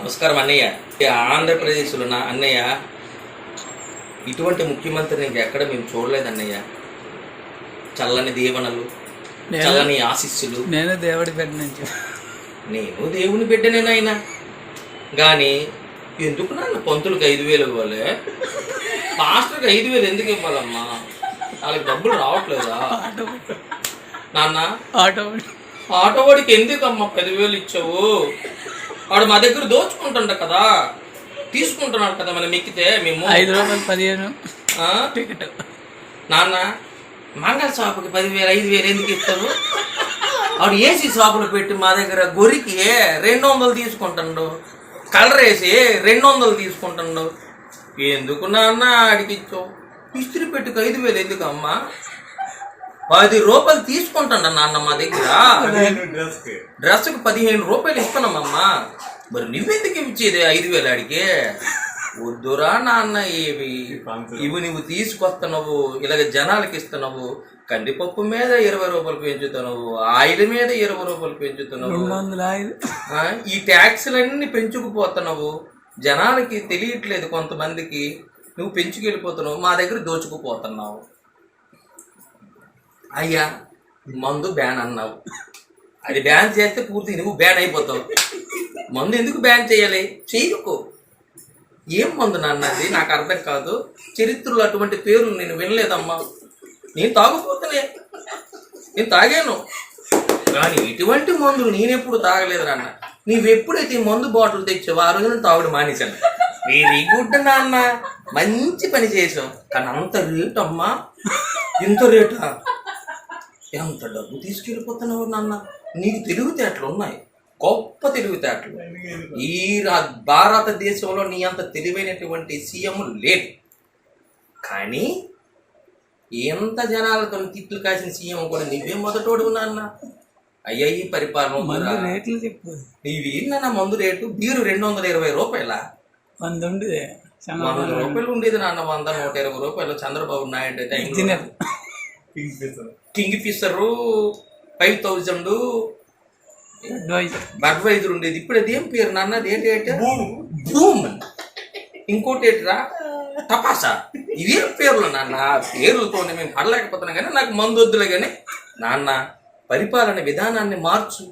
నమస్కారం అన్నయ్య. ఆంధ్రప్రదేశ్లో నా అన్నయ్య ఇటువంటి ముఖ్యమంత్రిని ఇంకెక్కడ మేము చూడలేదు అన్నయ్య చల్లని దీవెనలు చల్లని ఆశీస్సులు. నేను దేవుడి బిడ్డ నుంచి నేను దేవుని బిడ్డనేనాయన కానీ ఎందుకు నాన్న పంతులకు ఐదు వేలు ఇవ్వాలి? మాస్టర్కి ఐదు వేలు ఎందుకు ఇవ్వాలమ్మా? వాళ్ళకి డబ్బులు రావట్లేదా? నాన్న ఆటో ఆటో వాడికి ఎందుకమ్మా పదివేలు ఇచ్చావు? వాడు మా దగ్గర దోచుకుంటుండ కదా. తీసుకుంటున్నాడు కదా మనం ఎక్కితే మేము. ఐదు రూపాయలు పదిహేను? టికెట్. నాన్న మంగళ షాపుకి పదివేలు ఐదు వేలు ఎందుకు ఇస్తావు? వాడు ఏసీ షాపులో పెట్టి మా దగ్గర గొరికి రెండు వందలు తీసుకుంటుండు. కలర్ వేసి రెండు వందలు తీసుకుంటుండు. ఎందుకు నాన్న ఆడికి ఇచ్చావు ఇస్త్రీ పెట్టుకు ఐదు వేలు ఎందుకు అమ్మా పది రూపాయలు తీసుకుంటాండ నాన్న మా దగ్గర. డ్రెస్కి. పదిహేను రూపాయలు ఇస్తున్నామమ్మా. మరి నువ్వెందుకు ఇచ్చేది ఐదు వేలు ఆడికి? వద్దురా నాన్న ఇవి. ఇవి నువ్వు తీసుకొస్తున్నావు ఇలాగ జనాలకి ఇస్తున్నావు కందిపప్పు మీద ఇరవై రూపాయలు పెంచుతున్నావు ఆయిల్ మీద ఇరవై రూపాయలు పెంచుతున్నావు. ఈ ట్యాక్సులన్నీ పెంచుకుపోతున్నావు. జనాలకి తెలియట్లేదు కొంతమందికి. నువ్వు పెంచుకెళ్ళిపోతున్నావు మా దగ్గర దోచుకుపోతున్నావు. అయ్యా మందు బ్యాన్ అన్నావు. అది బ్యాన్ చేస్తే పూర్తి నువ్వు బ్యాన్ అయిపోతావు. మందు ఎందుకు బ్యాన్ చేయాలి? చేయకు. ఏం మందు నాన్నది నాకు అర్థం కాదు. చరిత్రలో అటువంటి పేరు నేను వినలేదమ్మా. నేను తాగుపోతలే నేను తాగాను. కానీ ఇటువంటి మందులు నేనెప్పుడు తాగలేదు నాన్న. నీవెప్పుడైతే ఈ మందు బాటిల్ తెచ్చావో ఆ రోజున నేను తాగుడు మానేశాను. వెరీ గుడ్ నాన్న మంచి పని చేసావు కానీ అంత రేట్ అమ్మా. ఇంత రేటా? ఎంత డబ్బు తీసుకెళ్ళిపోతున్నావు నాన్న? నీకు తెలివితేటలు ఉన్నాయి. గొప్ప తెలివితేటలు. ఈ భారతదేశంలో నీ అంత తెలివైనటువంటి సీఎం లేడు కానీ ఎంత జనాలతో తిట్లు కాసిన సీఎం కూడా నువ్వే మొదటోడు నాన్న. అయ్యాయి పరిపాలన మందు వద్దురా. రేట్లు చెప్పు. నీవేందన్న మందు రేటు? బీరు రెండు వందల ఇరవై రూపాయల? వంద ఉంది వంద రూపాయలు ఉండేది నాన్న వంద నూట ఇరవై రూపాయలు. Chandrababu Naidu Kingfisher five thousand advisor ఉండేది. ఇప్పుడు అది ఏం పేరు నాన్న? అది ఏంటి ఏంటి భూమ్ ఇంకోటి ఏంటిరా? తపాసా. ఇవే పేర్లు నాన్న? పేర్లతోనే మేము పడలేకపోతున్నాం కానీ నాకు మందు వద్దులే కానీ నాన్న పరిపాలన విధానాన్ని మార్చు.